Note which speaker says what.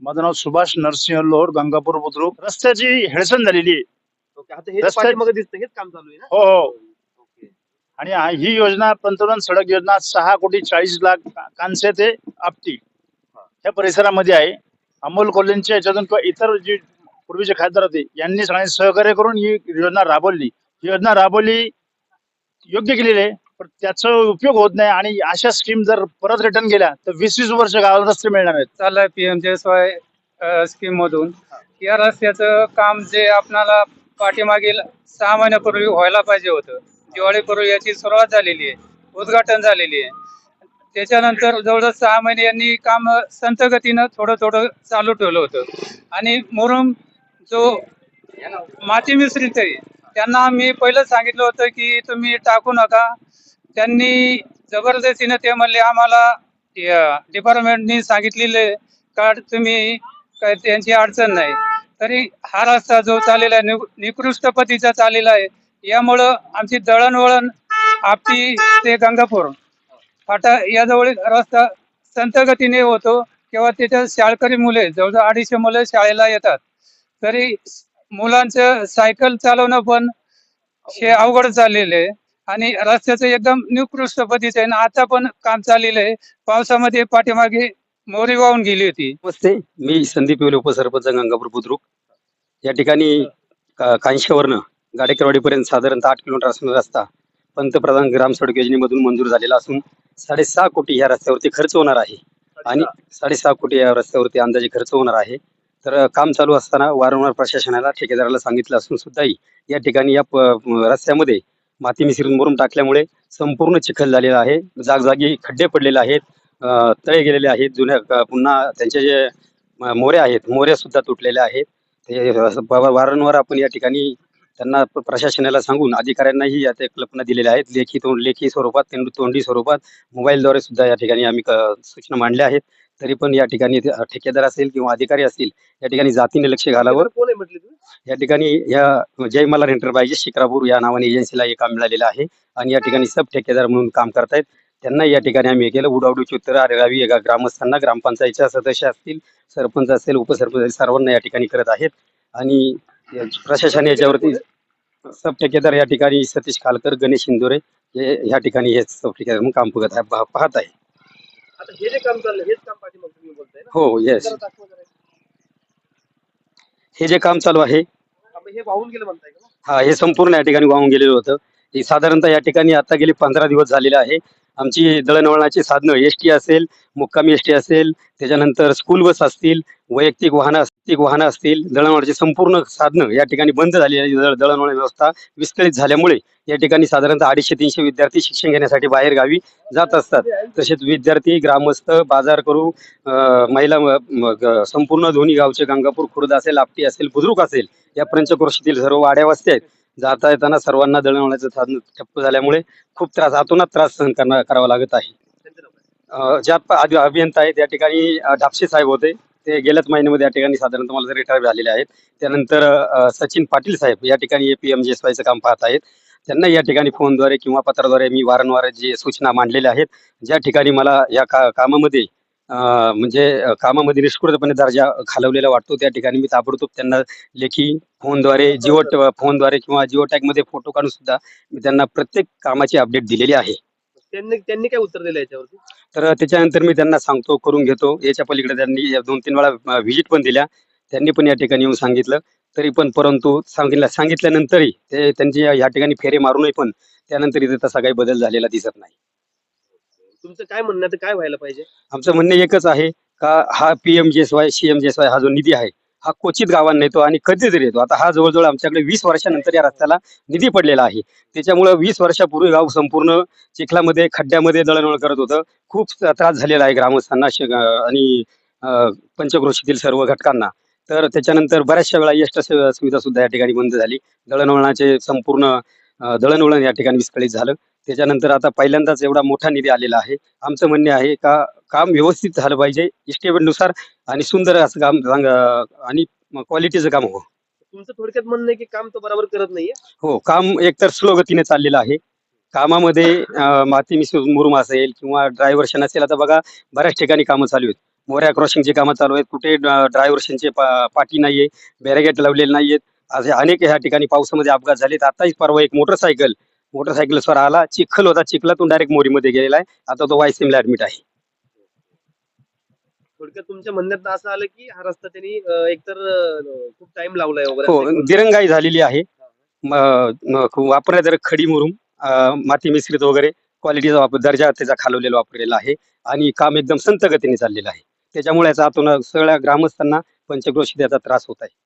Speaker 1: माझं नाव सुभाष नरसिंह लोर गंगापूर बुद्रुक. रस्त्याची हेळसण झालेली आहे.
Speaker 2: हे
Speaker 1: रस्ते-
Speaker 2: दिसतं हेच काम चालू आहे ना?
Speaker 1: हो हो.
Speaker 2: ओके.
Speaker 1: आणि हा- ही योजना पंतप्रधान सडक योजना सहा कोटी चाळीस लाख कांसे ते आपटी. ह्या परिसरामध्ये आहे. अमोल कोल्हेंच्या याच्यातून किंवा इतर जे पूर्वीचे खासदार होते यांनी सगळ्यांनी सहकार्य करून ही योजना राबवली. ही योजना राबवली योग्य केलेली आहे. पण त्याचा उपयोग होत नाही आणि अशा स्कीम जर परत रिटर्न गेल्या तर वीस वीस वर्ष गावाला रस्ते मिळणार आहेत
Speaker 3: चाललाय पीएम वाय स्कीम मधून. या रस्त्याचं काम जे आपणाला पाठीमागील सहा महिन्यापूर्वी व्हायला पाहिजे होतं दिवाळीपूर्वी याची सुरुवात झालेली आहे उद्घाटन झालेली आहे. त्याच्यानंतर जवळजवळ सहा महिने यांनी काम संत गतीनं थोडं थोडं चालू ठेवलं होतं. आणि मुरुम जो माती मिश्रित तरी त्यांना आम्ही पहिलं सांगितलं होतं की तुम्ही टाकू नका. त्यांनी जबरदस्तीनं ते म्हणले आम्हाला डिपार्टमेंटनी सांगितलेले का तुम्ही काय त्यांची अडचण नाही. तरी हा रस्ता जो चाललेला आहे निकृष्ट पतीचा चाललेला आहे यामुळं आमची दळणवळण आपटी ते गंगापूर. फाटा याजवळ रस्ता संतगतीने होतो किंवा तिथं शाळकरी मुले जवळजवळ अडीचशे मुलं शाळेला येतात. तरी मुलांचं सायकल चालवणं पण हे अवघड चाललेलं आहे. आणि रस्त्याचं एकदम निकृष्ट पद्धतीचं आहे. आता पण काम चाललेलं आहे. पावसामध्ये पाठीमागे मोरी वाहून गेली होती.
Speaker 4: नमस्ते. मी संदीप येवले उपसरपंच गंगापूर बुद्रुक. या ठिकाणी का- कांशीवरनं गाडेकरवाडीपर्यंत साधारणतः आठ किलोमीटर असणारा रस्ता पंतप्रधान ग्राम सडक योजनेमधून मंजूर झालेला असून साडेसहा कोटी ह्या रस्त्यावरती खर्च होणार आहे. आणि साडेसहा कोटी या रस्त्यावरती अंदाजे खर्च होणार आहे. तर काम चालू असताना वारंवार प्रशासनाला ठेकेदाराला सांगितलं असून सुद्धाही या ठिकाणी या प- रस्त्यामध्ये माती मिसरून मुरुम टाकल्यामुळे संपूर्ण चिखल झालेला आहे. जागजागी खड्डे पडलेले आहेत तळे गेलेले आहेत. जुन्या पुन्हा त्यांचे जे मोऱ्या आहेत मोऱ्या सुद्धा तुटलेल्या आहेत. ते वारंवार आपण या ठिकाणी त्यांना प्रशासनाला सांगून अधिकाऱ्यांनाही या त्या कल्पना दिलेल्या आहेत. लेखी तोंड लेखी स्वरूपात तोंडी स्वरूपात मोबाईलद्वारे सुद्धा या ठिकाणी आम्ही क- सूचना मांडल्या आहेत. तरी पण या ठिकाणी ठेकेदार असेल किंवा अधिकारी असतील या ठिकाणी जातीने लक्ष घालावं.
Speaker 2: बरं, कोण आहे म्हटले तुम्ही?
Speaker 4: या ठिकाणी या जय मल्हार एंटरप्राइजेस शिक्रापूर या नावाने एजन्सीला हे काम मिळालेलं आहे आणि या ठिकाणी सब ठेकेदार म्हणून काम करतायत. त्यांना या ठिकाणी आम्ही हे केलं. उडावडीची उत्तरं आरेरावी एका ग्रामस्थांना ग्रामपंचायतच्या सदस्य असतील सरपंच असेल उपसरपंच असेल सर्वांना या ठिकाणी करत आहेत. आणि प्रशासन याच्यावरती सब ठेकेदार या ठिकाणी सतीश खालकर गणेश इंदोरे हे या ठिकाणी हे सब ठेकेदार म्हणून काम बघत आहे पहा- पाहत आहे.
Speaker 2: आता हे जे काम चाललं हेच काम बोलताय ना
Speaker 4: हो येस
Speaker 2: जरा दाखवा जरा.
Speaker 4: हे जे काम चालू आहे
Speaker 2: आपण हे वाहून गेलं म्हणताय का?
Speaker 4: हा हे संपूर्ण या ठिकाणी वाहून गेलेलं होतं हे साधारणतः या ठिकाणी आता गेले पंधरा दिवस झालेले आहे आमची दळणवळणाची साधनं एस टी असेल मुक्कामी एस टी असेल त्याच्यानंतर स्कूल बस असतील वैयक्तिक वाहनं वैयक्तिक वाहनं असतील दळणवळणाची संपूर्ण साधनं या ठिकाणी बंद झाली आहे दळ- दळणवळण व्यवस्था विस्कळीत झाल्यामुळे या ठिकाणी साधारणतः अडीचशे तीनशे विद्यार्थी शिक्षण घेण्यासाठी बाहेर गावी जात असतात. तसेच विद्यार्थी ग्रामस्थ बाजार करू महिला संपूर्ण दोन्ही गावचे गंगापूर खुर्द असेल आपटी असेल बुद्रुक असेल या पंचक्रोशीतील सर्व वाड्या वस्त्या आहेत. जाता येताना सर्वांना दळणवळणाचं साधन ठप्प झाल्यामुळे खूप त्रास अतोनात त्रास सहन करणं करावा लागत आहे. ज्या अभियंता आहेत या ठिकाणी अं, साहेब होते. ते गेल्याच महिन्यामध्ये या ठिकाणी साधारणतः मला रिटायर झालेले आहेत त्यानंतर सचिन पाटील साहेब या ठिकाणी पी एम जी एस वायचं काम पाहत आहेत. त्यांना या ठिकाणी फोनद्वारे किंवा पत्राद्वारे मी वारंवार जे सूचना मांडलेल्या आहेत ज्या ठिकाणी मला या का कामामध्ये म्हणजे कामामध्ये निष्कृतपणे दर्जा खालवलेला वाटतो त्या ठिकाणी मी ताबडतोब त्यांना लेखी फोनद्वारे जिओ फोनद्वारे किंवा जिओ टॅगमध्ये फोटो काढून सुद्धा मी त्यांना प्रत्येक कामाची अपडेट दिलेली आहे.
Speaker 2: त्यांनी त्यांनी काय उत्तर दिलं याच्यावरती?
Speaker 4: तर त्याच्यानंतर मी त्यांना सांगतो करून घेतो. याच्या पलीकडे त्यांनी या दोन तीन वेळा व्हिजिट पण दिल्या. त्यांनी पण या ठिकाणी येऊन सांगितलं. तरी पण परंतु सांगितलं सांगितल्यानंतरही ते त्यांची या- ठिकाणी फेरे मारूनही पण त्यानंतर इथे तसा काही बदल झालेला दिसत नाही.
Speaker 2: तुमचं काय म्हणणं तर काय व्हायला पाहिजे?
Speaker 4: आमचं म्हणणं एकच आहे का हा P M J S Y C M J S Y हा जो निधी आहे हा क्वचित गावांना येतो आणि कधीतरी येतो. आता हा जवळजवळ आमच्याकडे वीस वर्षानंतर या रस्त्याला निधी पडलेला आहे. त्याच्यामुळं वीस वर्षापूर्वी गाव संपूर्ण चिखलामध्ये खड्ड्यामध्ये दळणवळण करत होतं. खूप त्रास झालेला आहे ग्रामस्थांना शे- आणि पंचक्रोशीतील सर्व घटकांना. तर त्याच्यानंतर बऱ्याचशा वेळा यष्ट सुविधा सुद्धा या ठिकाणी बंद झाली. दळणवळणाचे संपूर्ण दळणवळण या ठिकाणी विस्कळीत झालं. त्याच्यानंतर आता पहिल्यांदाच एवढा मोठा निधी आलेला आहे. आमचं म्हणणे आहे का काम व्यवस्थित झालं पाहिजे. इस्टिमेटनुसार आणि सुंदर असं काम चांग- आणि क्वालिटीचं काम हो.
Speaker 2: तुमचं थोडक्यात म्हणणं आहे की काम तो बरोबर करत नाहीये?
Speaker 4: हो काम एकतर स्लो गतीने चाललेलं आहे. कामामध्ये अं, माती मिसळून मुरुम असेल किंवा ड्रायव्हर्शन असेल आता बघा बऱ्याच ठिकाणी कामं चालू आहेत. मोऱ्या क्रॉसिंगची कामं चालू आहेत. कुठे ड्रायव्हर्सचे पाठी नाहीये बॅरिगेट लावलेले नाहीयेत. असे अनेक ह्या ठिकाणी पावसामध्ये अपघात झालेत. आताच परवा एक मोटरसायकल मोटरसायकल स्वर आला चिखल होता. चिखलातून डायरेक्ट मोरीमध्ये गेलेला आहे. आता तो वायसीएमला ऍडमिट आहे.
Speaker 2: थोडक्यात तुमच्या म्हणण्यात असं आलं की हा रस्ता त्यांनी अं, एकतर अं, खूप टाइम लावलाय वगैरे.
Speaker 4: हो दिरंगाई झालेली आहे. म- म- वापरल्या जर खडी मुरुम अं, माती मिश्रित वगैरे क्वालिटीचा वापर दर्जा त्याचा खालवलेला वापरलेला आहे आणि काम एकदम संत गतीने चाललेलं आहे. त्याच्यामुळे याचा आतून सगळ्या ग्रामस्थांना पंचक्रोशी त्याचा त्रास होत आहे.